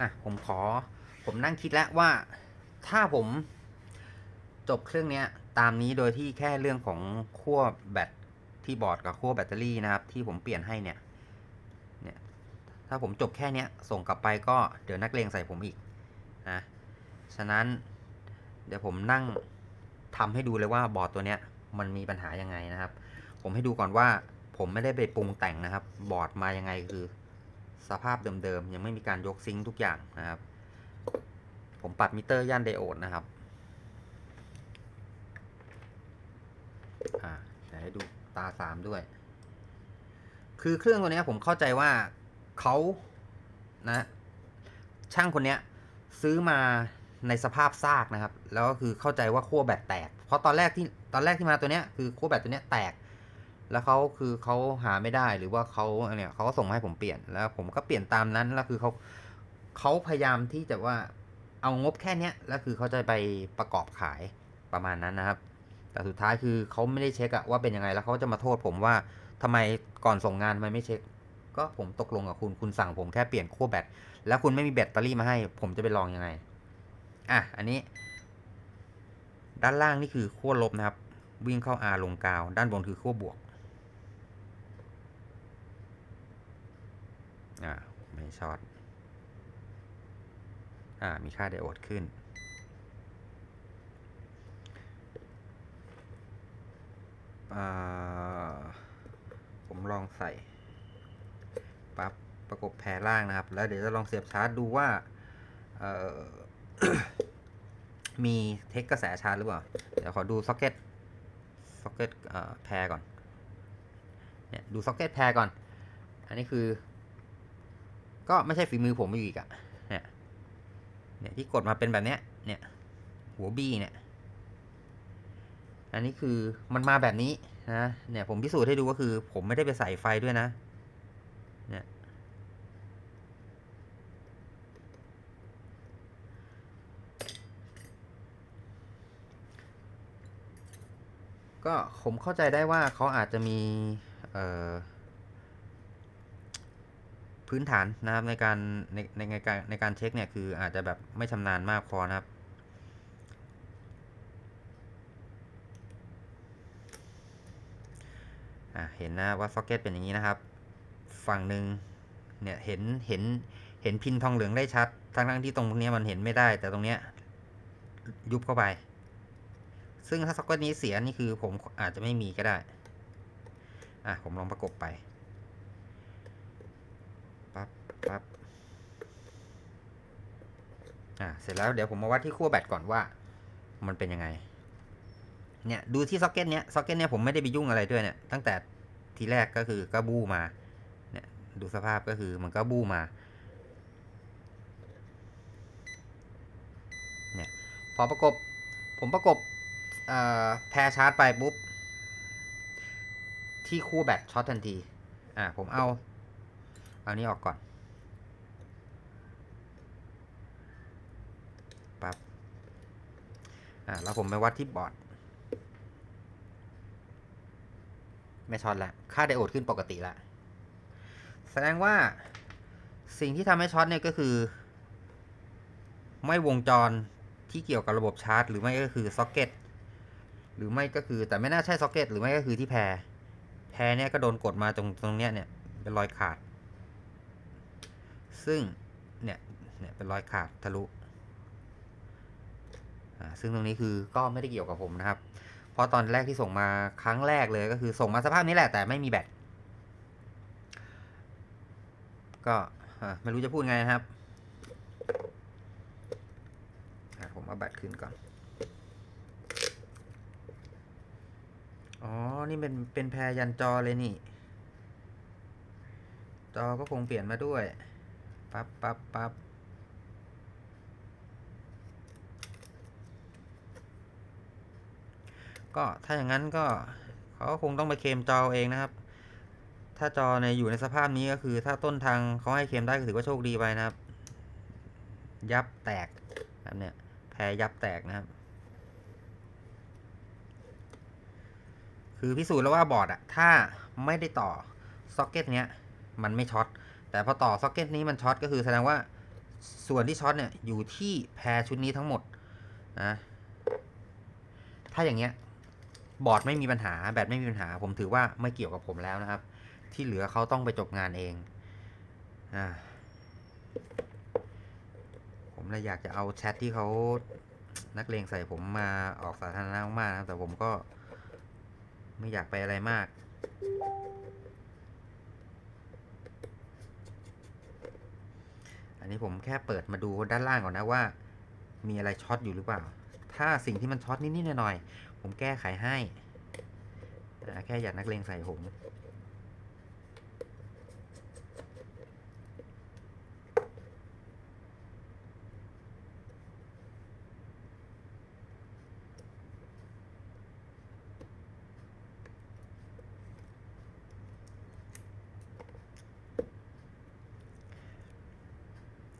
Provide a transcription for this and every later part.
อะผมขอ ผมนั่งคิดแล้วว่าถ้าผมจบเครื่องเนี้ยตามนี้โดยที่แค่เรื่องของขั้วแบตที่บอร์ดกับขั้วแบตเตอรี่นะครับ ที่ผมเปลี่ยนให้เนี่ยเนี่ย ถ้าผมจบแค่เนี้ยส่งกลับไปก็เดี๋ยวนักเลงใส่ผมอีกนะฉะนั้นเดี๋ยวผมนั่งทำให้ดูเลยว่าบอร์ดตัวเนี้ยมันมีปัญหายังไงนะครับ ผมให้ดูก่อนว่าผมไม่ได้ไปปรุงแต่งนะครับ บอร์ดมายังไงคือ สภาพเดิมๆ ยังไม่มีการยกซิงค์ทุกอย่างนะครับ ผมปรับมิเตอร์ย่านไดโอดนะครับอ่าเดี๋ยวให้ดูตาสามด้วย คือเครื่องตัวนี้ผมเข้าใจว่าเขานะ ช่างคนนี้ซื้อมาในสภาพซากนะครับ แล้วก็คือเข้าใจว่าขั้วแบตแตก เพราะตอนแรกที่ตอนแรกที่มาตัวเนี้ยคือขั้วแบตตัวเนี้ยแตก แล้วเขาคือเขาหาไม่ได้หรือว่าเขาเนี่ยเขาก็ส่งมาให้ผมเปลี่ยนแล้ว ผมก็เปลี่ยนตามนั้นแล้วคือเขาเขาพยายามที่จะว่าเอางบแค่เนี้ยแล้วคือเขาจะไปประกอบขายประมาณนั้นนะครับ แต่สุดท้ายคือเขาไม่ได้เช็คอะว่าเป็นยังไงแล้วเขาจะมาโทษผมว่าทำไมก่อนส่งงานทำไมไม่เช็ค ก็ผมตกลงกับคุณคุณสั่งผมแค่เปลี่ยนขั้วแบตแล้วคุณไม่มีแบตเตอรี่มาให้ ผมจะไปลองยังไงอะอันนี้ ด้านล่างนี่คือขั้วลบนะครับ วิ่งเข้า R ลงกาว ด้านบนคือขั้วบวก อ่าไม่ช็อตอ่ามีค่าไดโอดขึ้น ผมลองใส่ปั๊บประกบแพรล่างนะครับ แล้วเดี๋ยวจะลองเสียบชาร์จดูว่ามีเทคกระแสชาร์จหรือเปล่า เดี๋ยวขอดูซ็อกเก็ตซ็อกเก็ตแพรก่อน เนี่ย ดูซ็อกเก็ตแพรก่อน อันนี้คือ ก็ไม่ใช่ฝีมือผมอีกอะเนี่ยเนี่ยที่กดมาเป็นแบบเนี้ย เนี่ย หัวบี้เนี่ย อันนี้คือมันมาแบบนี้นะเนี่ยผมพิสูจน์ให้ดูก็คือ ผมไม่ได้ไปใส่ไฟด้วยนะ เนี่ยก็ผมเข้าใจได้ว่าเขาอาจจะมี เอ่อ พื้นฐานนะครับในการในในในการในการเช็คเนี่ยคืออาจจะแบบไม่ชำนาญมากพอนะครับ เห็นนะว่าซ็อกเก็ตเป็นอย่างนี้นะครับ ฝั่งหนึ่งเนี่ยเห็นเห็นเห็นพินทองเหลืองได้ชัด ทั้งทั้งที่ตรงเนี้มันเห็นไม่ได้ แต่ตรงเนี้ยยุบเข้าไป ซึ่งถ้าซ็อกเก็ตนี้เสียนี่คือผมอาจจะไม่มีก็ได้ อะผมลองประกบไป ปั๊บปั๊บอะเสร็จแล้วเดี๋ยวผมมาวัดที่ขั้วแบตก่อนว่า มันเป็นยังไง เนี่ยดูที่ซ็อกเก็ตเนี้ยซ็อกเก็ตเนี้ยผมไม่ได้ไปยุ่งอะไรด้วยเนี่ยตั้งแต่ทีแรกก็คือก็บู้มา เนี่ยดูสภาพก็คือมันก็บู้มาเนี่ยพอประกบผมประกบเอ่อแพรชาร์จไปปุ๊บ ที่คู่แบตช็อตทันที อ่าผมเอา เอานี้ออกก่อน ปั๊บ อ่าแล้วผมไปวัดที่บอร์ดไม่ช็อตล้วค่าไดโอดขึ้นปกติล้วแสดงว่าสิ่งที่ทำให้ช็อตเนี่ยก็คือ ไม่วงจรที่เกี่ยวกับระบบชาร์จ หรือไม่ก็คือซ็อกเก็ตหรือไม่ก็คือแต่ไม่น่าใช่ซ็อกเก็ตหรือไม่ก็คือที่แพรแพรเนี่ยก็โดนกดมาตรงตรงเนี้ยเนี่ยเป็นรอยขาด ซึ่งเนี่ยเนี่ยเป็นรอยขาดทะลุ ซึ่งตรงนี้คือก็ไม่ได้เกี่ยวกับผมนะครับ เพราะตอนแรกที่ส่งมาครั้งแรกเลยก็คือส่งมาสภาพนี้แหละแต่ไม่มีแบต ก็ไม่รู้จะพูดไงนะครับ ผมเอาแบตขึ้นก่อน อ๋อ นี่เป็นเป็นแพรยันจอเลยนี่ จอก็คงเปลี่ยนมาด้วย ปั๊บปั๊บปั๊บ ก็ถ้าอย่างนั้นก็เขาคงต้องไปเคมจอเองนะครับ ถ้าจอในอยู่ในสภาพนี้ก็คือ ถ้าต้นทางเขาให้เคมได้ก็ถือว่าโชคดีไปนะครับ ยับแตกแบบเนี้ยแพรยับแตกนะครับ คือพิสูจน์แล้วว่าบอร์ดอะถ้าไม่ได้ต่อซ็อกเก็ตเนี้ยมันไม่ช็อตแต่พอต่อซ็อกเก็ตนี้มันช็อตก็คือแสดงว่าส่วนที่ช็อตเนี่ยอยู่ที่แพรชุดนี้ทั้งหมดนะถ้าอย่างเงี้ย บอร์ดไม่มีปัญหาแบตไม่มีปัญหา ผมถือว่าไม่เกี่ยวกับผมแล้วนะครับ ที่เหลือเขาต้องไปจบงานเองอ่าผมเลยอยากจะเอาแชทที่เขานักเลงใส่ผมมาออกสาธารณะมากๆนะแต่ผมก็ไม่อยากไปอะไรมาก อันนี้ผมแค่เปิดมาดูด้านล่างก่อนนะว่า มีอะไรช็อตอยู่หรือเปล่า ถ้าสิ่งที่มันช็อตนิดๆหน่อยๆ ผมแก้ไขให้อ่แค่อยากนักเลงใส่ผม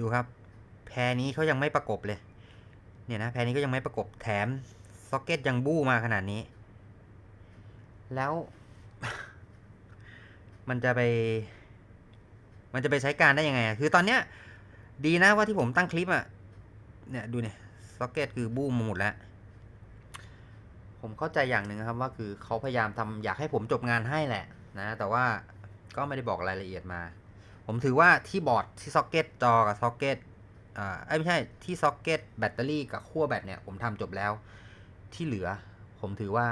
ดูครับ แพรนี้เขายังไม่ประกบเลย เนี่ยนะ แพรนี้ก็ยังไม่ประกบแถม ซ็อกเก็ตยังบู้มาขนาดนี้ แล้ว มันจะไป มันจะไปใช้การได้ยังไง คือตอนเนี้ย ดีนะว่าที่ผมตั้งคลิปอะเนี่ยดูเนี่ยซ็อกเก็ตคือบู้มหมดแล้ว ผมเข้าใจอย่างหนึ่งครับว่าคือเขาพยายามทำอยากให้ผมจบงานให้แหละนะ แต่ว่าก็ไม่ได้บอกรายละเอียดมา ผมถือว่าที่บอร์ดที่ซ็อกเก็ตจอกับซ็อกเก็ตอ่าไม่ใช่ที่ซ็อกเก็ตแบตเตอรี่กับขั้วแบตเนี่ยผมทำจบแล้ว ที่เหลือ ผมถือว่า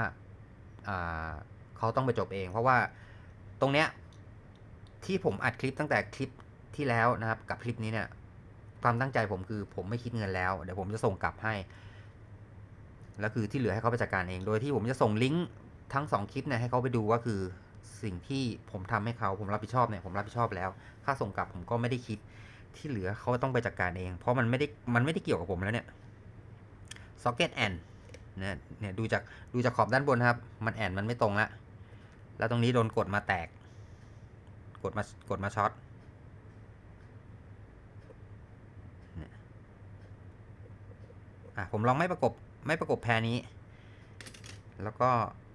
เขาต้องไปจบเอง เพราะว่าตรงเนี้ยที่ผมอัดคลิปตั้งแต่คลิปที่แล้วนะครับ กับคลิปนี้เนี่ยความตั้งใจผมคือผมไม่คิดเงินแล้ว เดี๋ยวผมจะส่งกลับให้ แล้วคือที่เหลือให้เขาไปจัดการเอง โดยที่ผมจะส่งลิงก์ทั้งสองคลิปเนี่ยให้เขาไปดูว่าคือสิ่งที่ผมทำให้เขาผมรับผิดชอบเนี่ยผมรับผิดชอบแล้ว ค่าส่งกลับผมก็ไม่ได้คิดที่เหลือเขาต้องไปจัดการเอง เพราะมันไม่ได้มันไม่ได้เกี่ยวกับผมแล้วเนี่ย socket and นะเนี่ยดูจากดูจากขอบด้านบนครับ มันแอนมันไม่ตรงละแล้วตรงนี้โดนกดมาแตก กดมากดมาช็อตอะผมลองไม่ประกบไม่ประกบแพรนี้ แล้วก็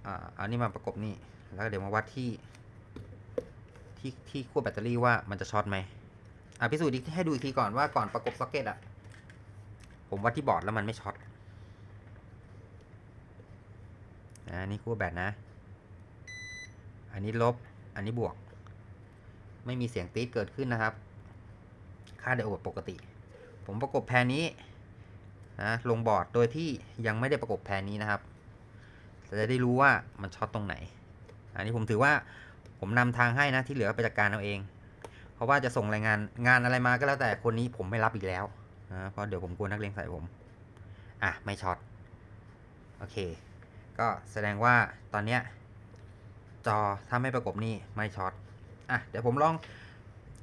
อ่าอานี่มาประกบนี่แล้วเดี๋ยวมาวัดที่ที่ที่ขั้วแบตเตอรี่ว่ามันจะช็อตไหมอะพิสูจน์อีให้ดูอีกทีก่อนว่าก่อนประกบซ็อกเก็ตอะ ผมวัดที่บอร์ดแล้วมันไม่ช็อต อ่านี่ขั้แบตนะ อันนี้ลบ อันนี้บวก ไม่มีเสียงตีดเกิดขึ้นนะครับ ค่าไดโอดปกติ ผมประกบแพรนี้นะลงบอร์ดโดยที่ยังไม่ได้ประกบแพรนี้นะครับจะได้รู้ว่ามันช็อตตรงไหน อันนี้ผมถือว่าผมนำทางให้นะที่เหลือไปจัดการเอาเอง เพราะว่าจะส่งรายงานงานอะไรมาก็แล้วแต่คนนี้ผมไม่รับอีกแล้วนะเพราะเดี๋ยวผมกลัวนักเลงใส่ผม อะ ไม่ช็อต โอเค ก็แสดงว่าตอนเนี้ยจอถ้าไม่ประกบนี่ไม่ช็อตอะเดี๋ยวผมลอง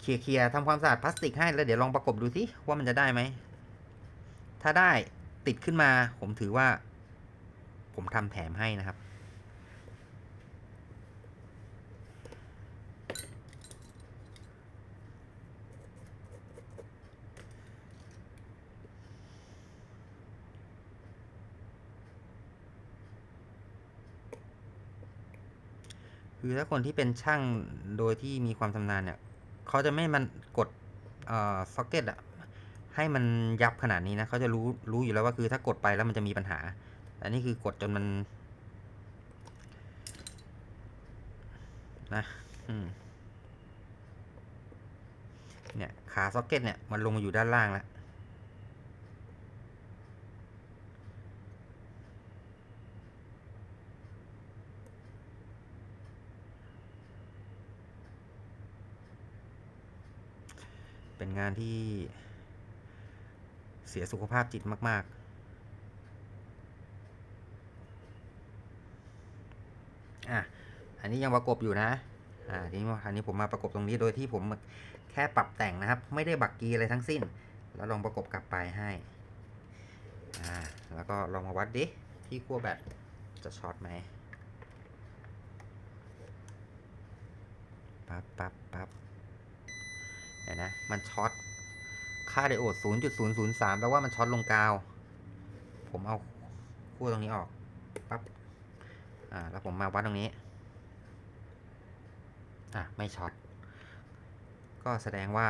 เคลียร์ๆทำความสะอาดพลาสติกให้แล้วเดี๋ยวลองประกบดูสิว่ามันจะได้ไหม ถ้าได้ติดขึ้นมาผมถือว่า ผมทำแถมให้นะครับ คือถ้าคนที่เป็นช่างโดยที่มีความชำนาญเนี่ยเขาจะไม่มันกดเอ่อซ็อกเก็ตอะให้มันยับขนาดนี้นะเขาจะรู้รู้อยู่แล้วว่าคือถ้ากดไปแล้วมันจะมีปัญหา แต่นี่คือกดจนมันนะอืมเนี่ยขาซ็อกเก็ตเนี่ยมันลงมาอยู่ด้านล่างแล้ว งานที่เสียสุขภาพจิตมาก ๆ อะ อันนี้ยังประกบอยู่นะ อ่า ทีนี้อันนี้ผมมาประกบตรงนี้โดยที่ผมแค่ปรับแต่งนะครับ ไม่ได้บักกีอะไรทั้งสิ้น แล้วลองประกบกลับไปให้ อ่า แล้วก็ลองมาวัดดิ ที่ขั้วแบตจะช็อตไหมปั๊บปั๊บปั๊บ เห็นนะ มันช็อต ค่าไดโอด 0.003แปลว่ามันช็อตลงกาว ผมเอาขั้วตรงนี้ออกปั๊บ อ่า แล้วผมมาวัดตรงนี้ อะ ไม่ช็อต ก็แสดงว่า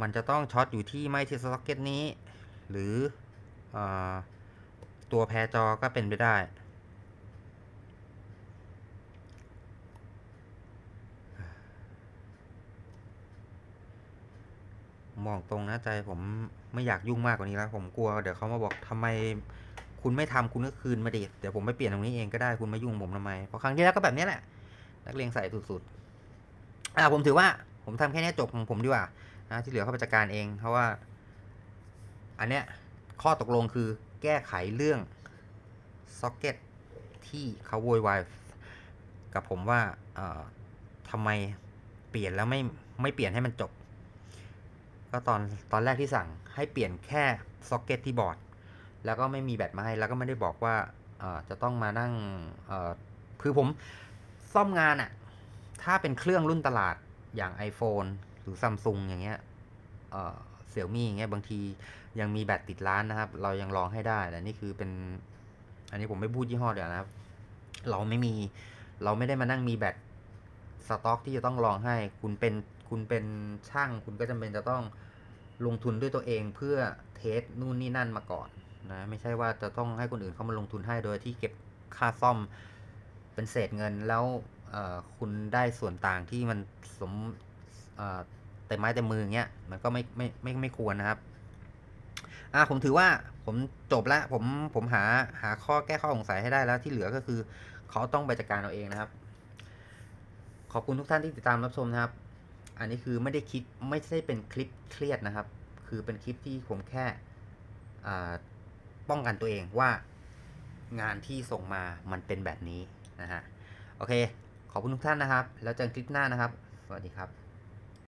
มันจะต้องช็อตอยู่ที่ไม่ที่ซ็อกเก็ตนี้ หรืออตัวแพรจอก็เป็นไปได้ มองตรงนะใจผมไม่อยากยุ่งมากกว่านี้แล้ว ผมกลัวเดี๋ยวเขามาบอกทำไมคุณไม่ทำคุณก็คืนมาดิเดี๋ยวผมไปเปลี่ยนตรงนี้เองก็ได้คุณมายุ่งผมทำไมเพราะครั้งที่แล้วก็แบบนี้แหละนักเรียนใส่สุดๆอ่าผมถือว่าผมทำแค่นี้จบของผมดีกว่านะที่เหลือเขาไปจัดการเองเพราะว่า อันเนี้ยข้อตกลงคือแก้ไขเรื่องซ็อกเก็ตที่เขาโวยวายกับผมว่าเอ่อทำไมเปลี่ยนแล้วไม่ไม่เปลี่ยนให้มันจบ ก็ตอนตอนแรกที่สั่งให้เปลี่ยนแค่ซ็อกเก็ตที่บอร์ด แล้วก็ไม่มีแบตมาให้ แล้วก็ไม่ได้บอกว่าจะต้องมานั่งคือผมซ่อมงานอะถ้าเป็นเครื่องรุ่นตลาดอย่าง iPhone หรือ Samsung อย่างเงี้ยเออเสี่ยมี่อย่างเงี้ยบางทียังมีแบตติดร้านนะครับ เรายังลองให้ได้แต่นี่คือเป็น อันนี้ผมไม่พูดยี่ห้อเดี๋ยวนะครับ เราไม่มีเราไม่ได้มานั่งมีแบตสต็อกที่จะต้องลองให้ คุณเป็น คุณเป็นช่างคุณก็จำเป็นจะต้องลงทุนด้วยตัวเองเพื่อเทสนู่นนี่นั่นมาก่อนนะไม่ใช่ว่าจะต้องให้คนอื่นเข้ามาลงทุนให้โดยที่เก็บค่าซ่อมเป็นเศษเงินแล้วคุณได้ส่วนต่างที่มันสมเอ่อเต็มไม้เต็มมืออย่างเงี้ยมันก็ไม่ไม่ไม่ไม่ควรนะครับอ่าผมถือว่าผมจบแล้วผมผมหาหาข้อแก้ข้อสงสัยให้ได้แล้วที่เหลือก็คือเขาต้องไปจัดการเอาเองนะครับ ขอบคุณทุกท่านที่ติดตามรับชมนะครับ อันนี้คือไม่ได้คิดไม่ใช่เป็นคลิปเครียดนะครับ คือเป็นคลิปที่ผมแค่ป้องกันตัวเองว่างานที่ส่งมามันเป็นแบบนี้นะฮะ โอเค ขอบคุณทุกท่านนะครับ แล้วเจอกันคลิปหน้านะครับ สวัสดีครับ